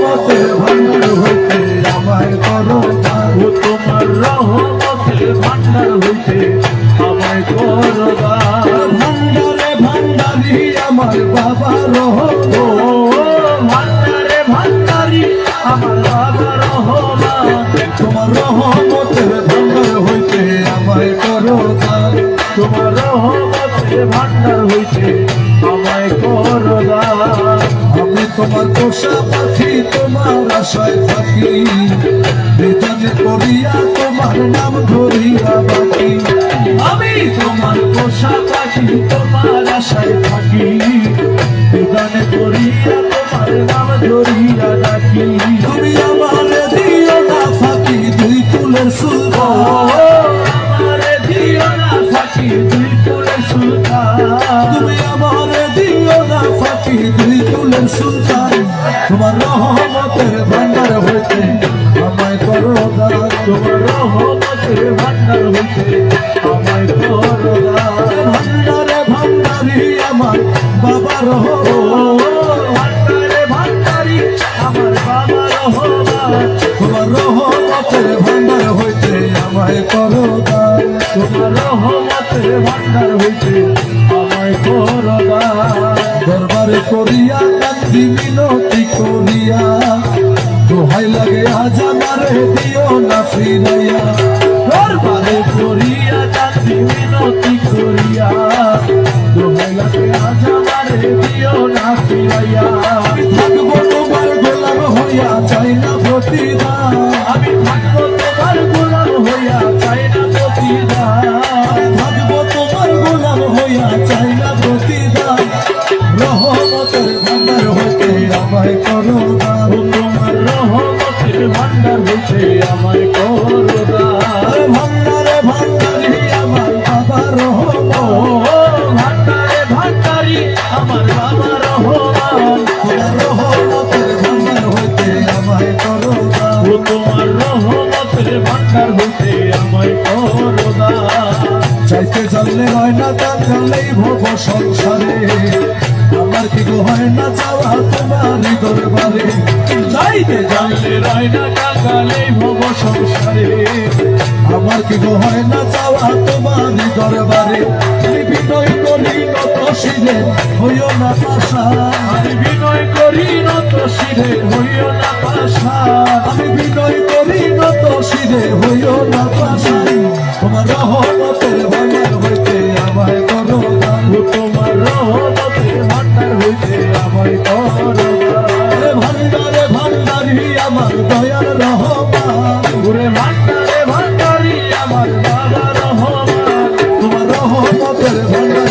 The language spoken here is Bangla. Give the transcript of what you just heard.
রহমতে ভান্ডার হইতে আমায় করো ও তোমার রহমতে ভান্ডার হইতে আমায় করো ভান্ডারে ভান্ডারি আমার বাবা রহম ভান্ডারে আমার বাবা রহমান। তোমার রহমতে ভান্ডার হইতে আমায় করো তোমার পোষা পাখি, তোমার আশায় থাকি। বেতনে করিয়া তোমার নাম ধরিয়া বাকি। আমি তোমার পোষা পাখি, তোমার আশায় থাকি। বিধানে করিয়া তোমার নাম ধরিয়া ডাকি তুমি আমার দিও না ফাঁকি, দুই ফুলের সুলতান তুমি আমার দিও না ফাঁকি, দুই সুলতান তোমার রহমতের ভান্ডার হইতে আমায় করো দান তোমার রহমতের ভান্ডার হইতে আমায় করো দান ভান্ডারে ভান্ডারি আমার বাবা রহমান ভান্ডারে ভান্ডারি আমার বাবা রহমান তোমার রহমতের ভান্ডার হইতে আমায় করো দান তোমার রহমতের ভান্ডার হইতে আমায় করো দান দরবারে করিয়া কান্দি মিনতি করিয়া। দোহাই লাগে আজ আমারে দিও না ফিরাইয়া। দরবারে করিয়া কাঁদি মিনতি করিয়া। দোহাই লাগে আজ আমারে দিও না ফিরাইয়া। হইতে আমায় করো দান আরে ভান্ডারে ভান্ডারি আমার বাবা রহমান। ভান্ডারে ভান্ডারি আমার বাবা রহমান। রহমতের ভান্ডার হইতে আমায় করো দান ও তোমার রহমতের ভান্ডার হইতে আমায় করো চাইতে জানলে হয় না তা জানলেই ভব সংসারে। আমার কি হয় না যাওয়া তোমারই দরবারে। রয় না ভব সংসারে। আমার হয় না যাওয়া দরবারে। বিনয় করি নত শিরে, হইও না পাশা। আমি বিনয় করি নত শিরে, হইও না পাশা। আমি বিনয় করি নত শিরে, হইও না পাশা। তোমার রহমতের দিতে আমায় করো ভান্ডারে ভান্ডারি আমার দয়াল রহমান ঘুরে ভান্ডারে ভান্ডারি আমার বাবা রহমান তোমার রহমতের ভান্ডার